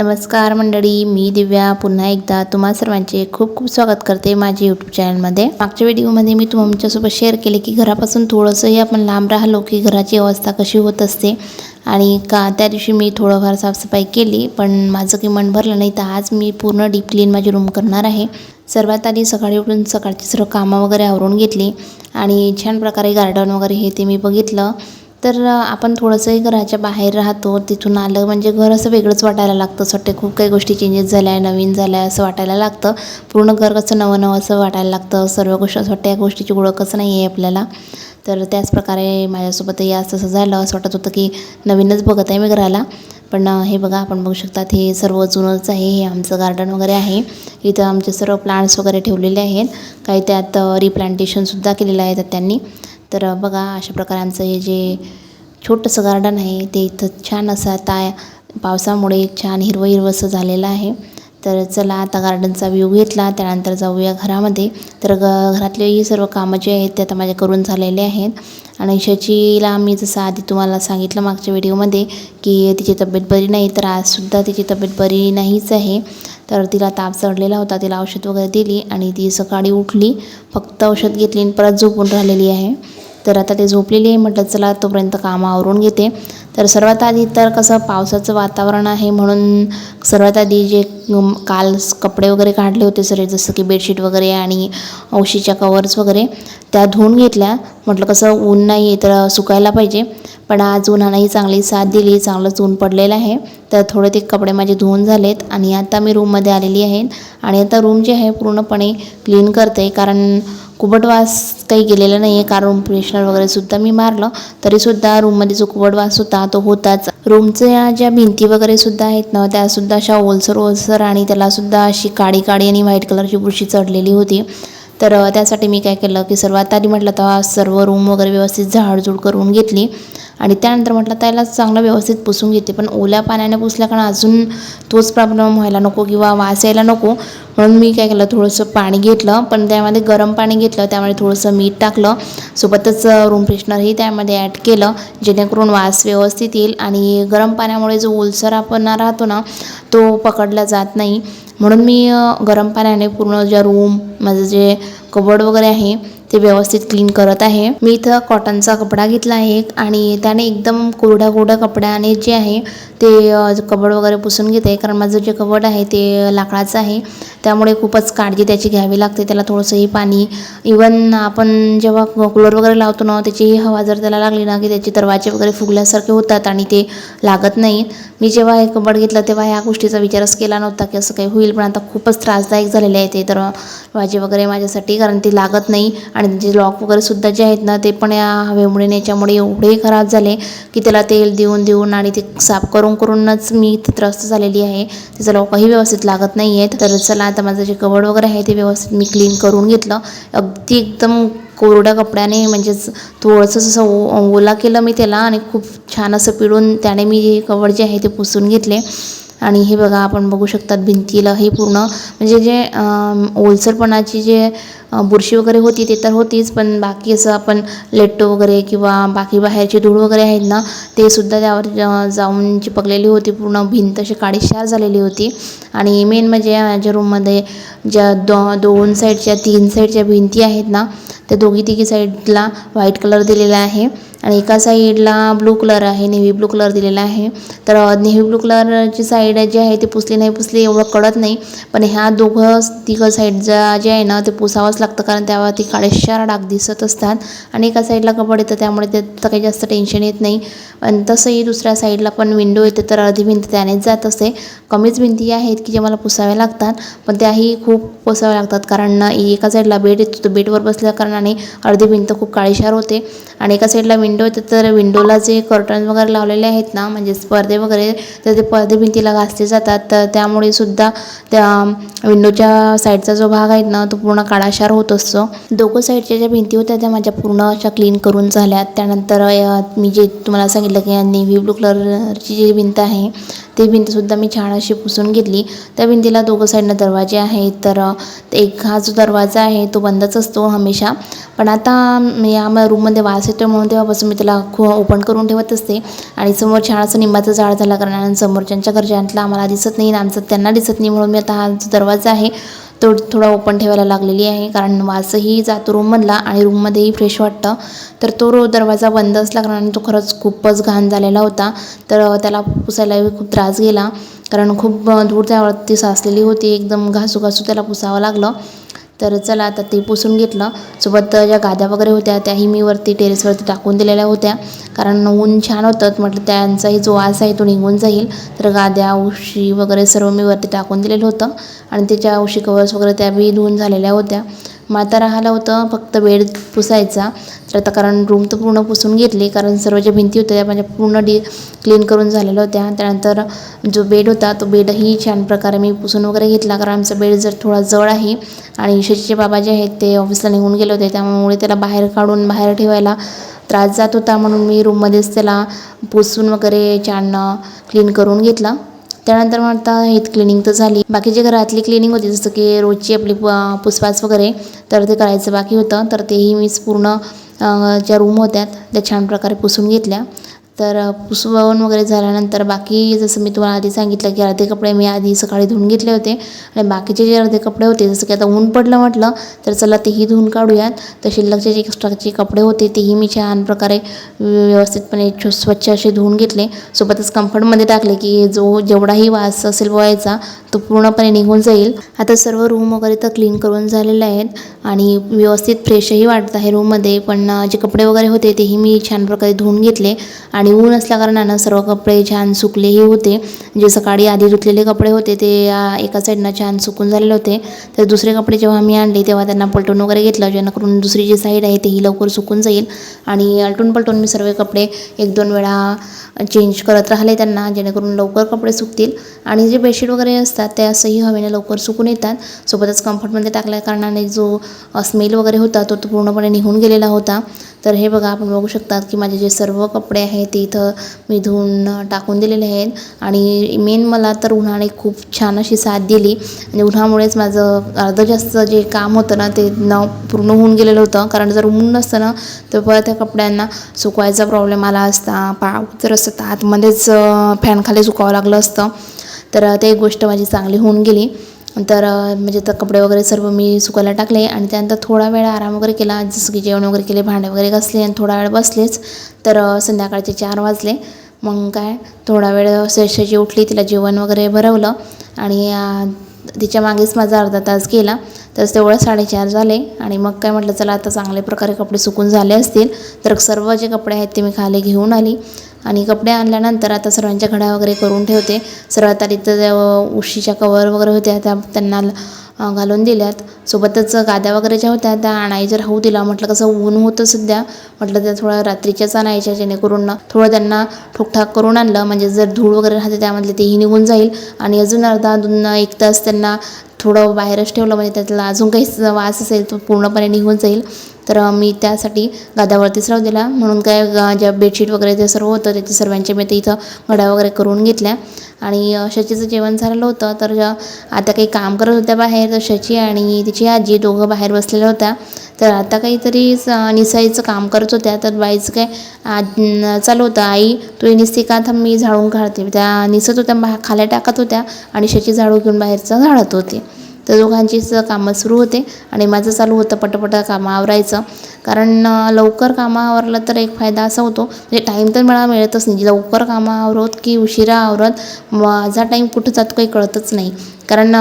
नमस्कार मंडळी मी दिव्या. पुन्हा एकदा तुम्हा सर्वांचे खूप खूप स्वागत करते माझ्या यूट्यूब चॅनलमध्ये मागच्या व्हिडिओमध्ये मी तुमच्यासोबत शेअर केले की घरापासून थोडंसंही आपण लांब राहिलो की घराची अवस्था कशी होत असते. आणि का त्या दिवशी मी थोडंफार साफसफाई केली पण माझं काही मन भरलं नाही. तर आज मी पूर्ण डीप क्लीन माझी रूम करणार आहे. सर्वात आधी सकाळी उठून सकाळची सर्व कामं वगैरे आवरून घेतली. आणि छान प्रकारे गार्डन वगैरे हे ते मी बघितलं. तर आपण थोडंसंही घराच्या बाहेर राहतो तिथून आलं म्हणजे घर असं वेगळंच वाटायला लागतं. असं वाटते खूप काही गोष्टी चेंजेस झाल्या आहे नवीन झाल्या आहे असं वाटायला लागतं. पूर्ण घर कसं नवं नवं असं वाटायला लागतं. सर्व गोष्टी असं वाटतं या गोष्टीची ओळखच नाही आहे आपल्याला. तर त्याच प्रकारे माझ्यासोबतही आज तसं झालं. असं वाटत होतं की नवीनच बघत आहे मी घराला. पण हे बघा आपण बघू शकतात हे सर्व जुनंच आहे. हे आमचं गार्डन वगैरे आहे. इथं आमचे सर्व प्लांट्स वगैरे ठेवलेले आहेत. काही त्यात रिप्लांटेशनसुद्धा केलेलं आहे त्यांनी. तर बघा अशा प्रकारे आमचं हे जे छोटंसं गार्डन आहे ते इथं छान असं आता पावसामुळे छान हिरवं हिरवंसं झालेलं आहे. तर चला आता गार्डनचा व्ह्यू घेतला त्यानंतर जाऊया घरामध्ये. तर ग घरातलेही सर्व कामं जे आहेत ते आता माझे करून झालेले आहेत. आणि शचीला मी जसं आधी तुम्हाला सांगितलं मागच्या व्हिडिओमध्ये की तिची तब्येत बरी नाही तर आजसुद्धा तिची तब्येत बरी नाहीच आहे. तर तिला ताप चढलेला होता तिला औषध वगैरे दिली आणि ती सकाळी उठली. फक्त औषध घेतली आणि परत झोपून राहिलेली आहे. तर आता ते झोपलेली आहे म्हटलं चला तोपर्यंत कामं आवरून घेते. तर सर्वात आधी तर कसं पावसाचं वातावरण आहे म्हणून सर्वात आधी जे काल कपडे वगैरे काढले होते सर जसं की बेडशीट वगैरे आणि औशीच्या कवर्स वगैरे त्या धुवून घेतल्या. म्हटलं कसं ऊन नाही आहे तर सुकायला पाहिजे. पण आज उन्हालाही चांगली साथ दिली चांगलंच ऊन पडलेलं आहे. तर थोडे ते कपडे माझे धुवून झालेत आणि आता मी रूममध्ये आलेली आहे. आणि आता रूम जे आहे पूर्णपणे क्लीन करते. कारण कुबट वास काही गेलेला नाही आहे कारण रूम वगैरे वगैरेसुद्धा मी मारलं. तरीसुद्धा रूममध्ये जो कुबट वास होता तो होताच. रूमच्या ज्या भिंती वगैरेसुद्धा आहेत ना त्यासुद्धा अशा ओलसर ओलसर आणि त्यालासुद्धा अशी काळी काळी आणि व्हाईट कलरची बुरशी चढलेली होती. तर त्यासाठी मी काय केलं की सर्वात आधी म्हटलं तर सर्व रूम वगैरे व्यवस्थित झाडझूड करून घेतली. आणि त्यानंतर म्हटलं त्याला चांगलं व्यवस्थित पुसून घेते पण ओल्या पाण्याने पुसल्या कारण अजून तोच प्रॉब्लेम व्हायला नको किंवा वास यायला नको. म्हणून मी काय केलं थोडंसं पाणी घेतलं पण त्यामध्ये गरम पाणी घेतलं त्यामध्ये थोडंसं मीठ टाकलं सोबतच रूम फ्रेशनरही त्यामध्ये ॲड केलं जेणेकरून वास व्यवस्थित येईल आणि गरम पाण्यामुळे जो ओलसर आपण राहतो ना तो पकडला जात नाही. म्हणून मी गरम पाण्याने पूर्ण ज्या रूम माझं जे कबड वगैरे आहे ते व्यवस्थित क्लीन करत आहे. मी इथं कॉटनचा कपडा घेतला आहे आणि त्याने एकदम कोरड्या कोरड्या कपड्याने जे आहे ते कबड वगैरे पुसून घेते. कारण माझं जे कबड आहे ते लाकडाचं आहे. त्यामुळे खूपच काळजी त्याची घ्यावी लागते. त्याला थोडंसंही पाणी इवन आपण जेव्हा कूलर वगैरे लावतो ना त्याची हवा जर त्याला लागली ना की त्याचे दरवाजे वगैरे फुगल्यासारखे होतात आणि ते लागत नाही मी जेव्हा हे कबड घेतलं तेव्हा ह्या गोष्टीचा विचारच केला नव्हता की असं काही होईल. पण आता खूपच त्रासदायक झालेले आहे ते दरवाजे वगैरे माझ्यासाठी कारण ते लागत नाही. आणि जे लॉक वगैरे सुद्धा जे आहेत ना ते पण या हवेमुळे याच्यामुळे एवढे खराब झाले की त्याला तेल देऊन देऊन आणि ते साफ करून करूनच मी इथे त्रस्त झालेली आहे. त्याचं लॉकही व्यवस्थित लागत नाही आहेत तर चला आता माझं जे कबड वगैरे आहे ते व्यवस्थित मी क्लीन करून घेतलं. अगदी एकदम कोरड्या कपड्याने म्हणजेच थोडंसं जसं ओ ओला केलं मी त्याला आणि खूप छान असं पिळून त्याने मी जे कवड जे आहे ते पुसून घेतले. आणि हे बघा आपण बघू शकतात भिंतीला हे पूर्ण म्हणजे जे ओलसरपणाची जे बुरशी वगैरे होती ते तर होतीच पण बाकी असं आपण लेट्टो वगैरे किंवा बाकी बाहेरची धूळ वगैरे आहेत ना ते सुद्धा त्यावर जाऊन चिपकलेली होती पूर्ण भिंत अशी काळीशार झालेली होती. आणि मेन म्हणजे माझ्या रूममध्ये ज्या दो दोन साईडच्या तीन साईडच्या भिंती आहेत ना त्या दोघी तिघी साईडला व्हाईट कलर दिलेला आहे. आणि एका साईडला ब्लू कलर आहे नेव्ही ब्लू कलर दिलेला आहे. तर नेव्ही ब्लू कलरची साईड जी आहे ती पुसली नाही पुसली एवढं कळत नाही. पण ह्या दोघं तिघं साईडचा जे आहे ना ते पुसावंच लागतं. कारण त्यावरती काळेशार डाग दिसत असतात. आणि एका साईडला कपड येतं त्यामुळे त्याचं काही जास्त टेन्शन येत नाही. पण तसंही दुसऱ्या साईडला पण विंडो येते तर अर्धी भिंत त्यानेच जात असते. कमीच भिंती आहेत की जे मला पुसाव्या लागतात. पण त्याही खूप पुसाव्या लागतात. कारण एका साईडला बेड येतो तो बेडवर बसल्या कारणाने अर्धी भिंत खूप काळीशार होते. आणि एका साईडला विंडो विंडो येतं तर विंडोला जे कर्टन वगैरे लावलेले आहेत ना म्हणजे पडदे वगैरे तर ते पडदे भिंतीला घासले जातात. तर त्यामुळे सुद्धा त्या विंडोच्या साईडचा जो भाग आहे ना तो पूर्ण काळाशार होत असतो. दोघं साईडच्या ज्या भिंती होत्या त्या माझ्या पूर्ण अशा क्लीन करून झाल्या त्यानंतर मी जे तुम्हाला सांगितलं की नेव्ही ब्लू कलरची जी भिंत आहे ती भिंतसुद्धा मी छान अशी पुसून घेतली. त्या भिंतीला दोघं साईडनं दरवाजे आहेत तर एक हा जो दरवाजा आहे तो बंदच असतो हमेशा. पण आता या रूममध्ये वास येतो म्हणून तेव्हापासून वर्षापासून मी त्याला खूप ओपन करून ठेवत असते. आणि समोर छान असं निंबाचं झाड झाला कारण समोरच्यांच्या घरच्यांतला आम्हाला दिसत नाही आमचं त्यांना दिसत नाही म्हणून मी आता हा जो दरवाजा आहे तो थोडा ओपन ठेवायला लागलेली आहे. कारण वासही जातो रूममधला आणि रूममध्येही फ्रेश वाटतं. तर तो रो दरवाजा बंद असला कारण तो खरंच खूपच घाण झालेला होता. तर त्याला पुसायलाही खूप त्रास गेला. कारण खूप धूळ त्यावरती साचलेली होती. एकदम घासू घासू त्याला पुसावं लागलं. तर चला आता ते पुसून घेतलं. सोबत ज्या गाद्या वगैरे होत्या त्याही मी वरती टेरेसवरती टाकून दिलेल्या होत्या. कारण ऊन छान होतं म्हटलं त्यांचाही जो वास आहे तो निघून जाईल. तर गाद्या उशी वगैरे सर्व मी वरती टाकून दिलेलं होतं. आणि त्याच्या उशी कवर्स वगैरे त्या बी धुवून झालेल्या होत्या. मग आता राहिलं होतं फक्त बेड पुसायचा. तर आता कारण रूम तर पूर्ण पुसून घेतली कारण सर्व ज्या भिंती होत्या त्या माझ्या पूर्ण डी क्लीन करून झालेल्या होत्या. त्यानंतर जो बेड होता तो बेडही छान प्रकारे मी पुसून वगैरे घेतला कारण आमचा बेड जर थोडा जड आहे आणि शशीचे बाबा जे आहेत ते ऑफिसला निघून गेले होते. त्यामुळे त्याला बाहेर काढून बाहेर ठेवायला त्रास जात होता. म्हणून मी रूममध्येच त्याला पुसून वगैरे छान क्लीन करून घेतला. त्यानंतर मग आता हेत क्लिनिंग तर झाली. बाकीची घरातली क्लिनिंग होती जसं की रोजची आपली पुसपास वगैरे तर ते करायचं बाकी होतं. तर तेही मीच पूर्ण ज्या रूम होत्या त्या छान प्रकारे पुसून घेतल्या. तर पुसवून वगैरे झाल्यानंतर बाकी जसं मी तुम्हाला आधी सांगितलं की अर्धे कपडे मी आधी सकाळी धुवून घेतले होते आणि बाकीचे जे अर्धे कपडे होते जसं की आता ऊन पडलं म्हटलं तर चला तेही धुवून काढूयात. तर शिल्लकचे जे एक्स्ट्राचे कपडे होते तेही मी छान प्रकारे व्यवस्थितपणे छो स्वच्छ असे धुवून घेतले. सोबतच कम्फर्टमध्ये टाकले की जो जेवढाही वास असेल व्हायचा तो पूर्णपणे निघून जाईल. आता सर्व रूम वगैरे तर क्लीन करून झालेले आहेत आणि व्यवस्थित फ्रेशही वाटत आहे रूममध्ये पण जे कपडे वगैरे होते तेही मी छान प्रकारे धुवून घेतले आणि ऊन असल्याकारणानं सर्व कपडे छान सुकलेही होते. जे सकाळी आधी धुतलेले कपडे होते ते एका साईडनं छान सुकून झालेले होते. तर दुसरे कपडे जेव्हा मी आणले तेव्हा त्यांना पलटून वगैरे घेतलं. जेणेकरून दुसरी जी साईड आहे तेही लवकर सुकून जाईल. आणि आलटून पलटून मी सर्व कपडे एक दोन वेळा चेंज करत राहिले त्यांना जेणेकरून लवकर कपडे सुकतील. आणि जे बेडशीट वगैरे असतात ते असंही हवेने लवकर सुकून येतात. सोबतच कम्फर्टमध्ये टाकल्या कारणाने जो स्मेल वगैरे होता तो तो पूर्णपणे निघून गेलेला होता. तर हे बघा आपण बघू शकतात की माझे जे सर्व कपडे आहेत ते इथं मी धुवून टाकून दिलेले आहेत. आणि मेन मला तर उन्हाने खूप छान अशी साथ दिली. आणि उन्हामुळेच माझं अर्धं जास्त जे काम होतं ना ते न पूर्ण होऊन गेलेलं होतं. कारण जर ऊन नसतं ना तर परत त्या कपड्यांना सुकवायचा प्रॉब्लेम आला असता. पाव जर असतं तर आतमध्येच फॅनखाली सुकावं लागलं असतं. तर ते एक गोष्ट माझी चांगली होऊन गेली. तर म्हणजे तर कपडे वगैरे सर्व मी सुकायला टाकले आणि त्यानंतर थोडा वेळ आराम वगैरे केला जसं की जेवण वगैरे केले भांडे वगैरे घासले आणि थोडा वेळ बसलेच. तर संध्याकाळचे चार वाजले. मग काय थोडा वेळ शेषाची उठली तिला जेवण वगैरे भरवलं आणि तिच्या मागेच माझा अर्धा तास गेला. तर तेवढं साडेचार झाले आणि मग काय म्हटलं चला आता चांगल्या प्रकारे कपडे सुकून झाले असतील. तर सर्व जे कपडे आहेत ते मी खाली घेऊन आली. आणि कपडे आणल्यानंतर आता सर्वांच्या घड्या वगैरे करून ठेवते. सर्वात आधी तर उशीच्या कवर वगैरे होत्या त्या त्यांना घालून दिल्यात. सोबतच गाद्या वगैरे ज्या होत्या त्या आणायच्या राहू दिला म्हटलं कसं ऊन होतं सध्या म्हटलं त्या थोड्या रात्रीच्याच आणायच्या जेणेकरून थोडं त्यांना ठोकठाक करून आणलं. म्हणजे जर धूळ वगैरे राहते त्यामधले तेही निघून जाईल. आणि अजून अर्धा दोन एक तास त्यांना थोडं बाहेरच ठेवलं म्हणजे त्यातला अजून काही वास असेल तो पूर्णपणे निघून जाईल. तर मी त्यासाठी गादावरतीच राहू दिला. म्हणून काय ज्या बेडशीट वगैरे ते सर्व होतं त्याचे सर्वांचे मी ते इथं घड्या वगैरे करून घेतल्या. आणि शचीचं जेवण झालेलं होतं. तर आता काही काम करत होत्या बाहेर तर शची आणि तिची आजी दोघं बाहेर बसलेल्या होत्या. तर आता काहीतरी निसाईचं काम करत होत्या. तर बाईचं काय आ चालू होतं. आई तू निसते का? थांब मी झाडून काढते. त्या निसत होत्या बा खाल्या टाकत होत्या आणि शची झाडू घेऊन बाहेरचं झाडत होती. तर दोघांचीच कामं सुरू होते आणि माझं चालू होतं पटपट कामं आवरायचं. कारण लवकर कामं आवरलं तर एक फायदा असा होतो म्हणजे टाईम तर मला मिळतच नाही. लवकर कामं आवरत की उशिरा आवरत माझा टाईम कुठं जातो काही कळतच नाही. कारण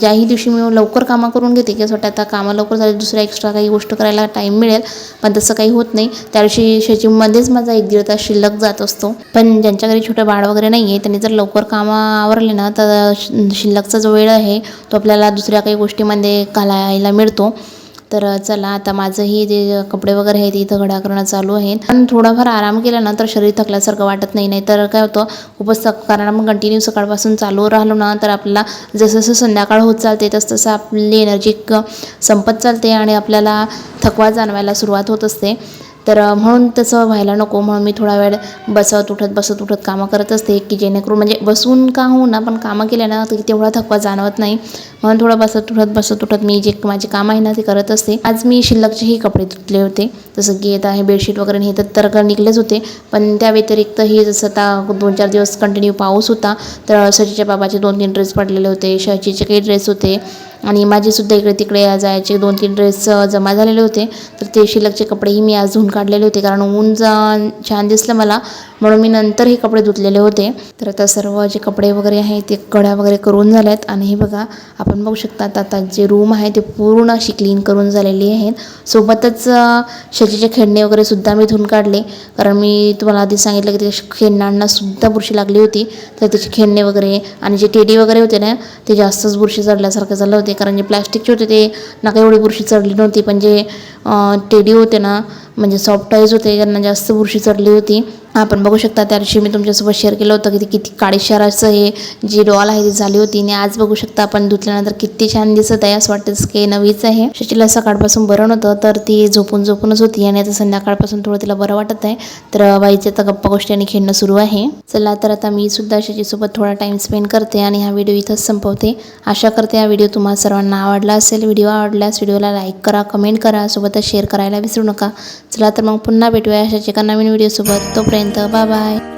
ज्याही दिवशी मी लवकर कामं करून घेते की स्वतः आता कामं लवकर झाली दुसऱ्या एक्स्ट्रा काही गोष्ट करायला टाईम मिळेल पण तसं काही होत नाही. त्या दिवशी शेतीमध्येच माझा एक दीड तास शिल्लक जात असतो. पण ज्यांच्या घरी छोटं बाळ वगैरे नाही आहे त्यांनी जर लवकर कामं आवरले ना तर शिल्लकचा जो वेळ आहे तो आपल्याला दुसऱ्या काही गोष्टीमध्ये घालायला मिळतो. तर चला आता माझंही जे कपडे वगैरे आहेत इथं घड्या करणं चालू आहे. पण थोडाफार आराम केला ना तर शरीर थकल्यासारखं वाटत नाही नाही तर काय होतं खूपच थक कारण आपण कंटिन्यू सकाळपासून चालू राहिलो ना तर आपल्याला जसं जसं संध्याकाळ होत चालते तसं तसं आपली एनर्जी संपत चालते आणि आपल्याला थकवा जाणवायला सुरुवात होत असते. तर म्हणून तसं व्हायला नको म्हणून मी थोडा वेळ बसत उठत बसत उठत कामं करत असते की जेणेकरून म्हणजे बसून का होऊ ना पण कामं केल्या ना तर तेवढा थकवा जाणवत नाही. म्हणून थोडं बसत उठत बसत उठत मी जे माझे काम आहे ना ते करत असते. आज मी शिल्लकचेही कपडे धुतले होते. जसं की आता हे बेडशीट वगैरे हे तर तर निघलेच होते. पण त्या व्यतिरिक्त हे जसं आता दोन चार दिवस कंटिन्यू पाऊस होता तर सजीच्या बाबाचे दोन तीन ड्रेस पडलेले होते शचीचे काही ड्रेस होते. आणि माझेसुद्धा इकडे तिकडे जायचे दोन तीन ड्रेस जमा झालेले होते. तर ते शिल्लकचे कपडेही मी आज धुवून काढलेले होते. कारण ऊन जा छान दिसलं मला. म्हणून मी नंतर हे कपडे धुतलेले होते. तर आता सर्व जे कपडे वगैरे आहे ते कड्या वगैरे करून झाल्यात. आणि हे बघा आपण बघू शकता आता आता जे रूम आहे ते पूर्ण अशी क्लीन करून झालेली आहेत. सोबतच शेतीचे खेळणे वगैरे सुद्धा मी धुवून काढले. कारण मी तुम्हाला आधी सांगितलं की ते खेळण्यांना सुद्धा बुरशी लागली होती. तर त्याचे खेळणे वगैरे आणि जे टेडी वगैरे होते ना ते जास्तच बुरशी चढल्यासारखे झालं होते. कारण जे प्लॅस्टिकचे होते ते नका एवढी बुरशी चढली नव्हती. पण जे टेडी होते ना म्हणजे सॉफ्ट होते त्यांना जास्त बुरशी चढली होती. आपण बघू शकता त्या दिवशी मी तुमच्यासोबत शेअर केलं होतं की ते किती काळेशाराचं हे जी डॉल आहे ती झाली होती. आणि आज बघू शकता आपण धुतल्यानंतर किती छान दिसत आहे असं वाटतं की नवीच आहे. शशीला सकाळपासून बरं नव्हतं तर ती झोपून झोपूनच होती आणि आता संध्याकाळपासून थोडं तिला बरं वाटत आहे. तर बाईचे आता गप्पा गोष्टी आणि खेळणं सुरू आहे. चला तर आता मी सुद्धा शशीसोबत थोडा टाईम स्पेंड करते आणि हा व्हिडिओ इथंच संपवते. आशा करते हा व्हिडिओ तुम्हाला सर्वांना आवडला असेल. व्हिडिओ आवडल्यास व्हिडिओला लाईक करा कमेंट करा. सोबतच शेअर करायला विसरू नका. चला तर मग पुन्हा भेटूया अशाच एका नवीन व्हिडिओसोबत तोपर्यंत बाय बाय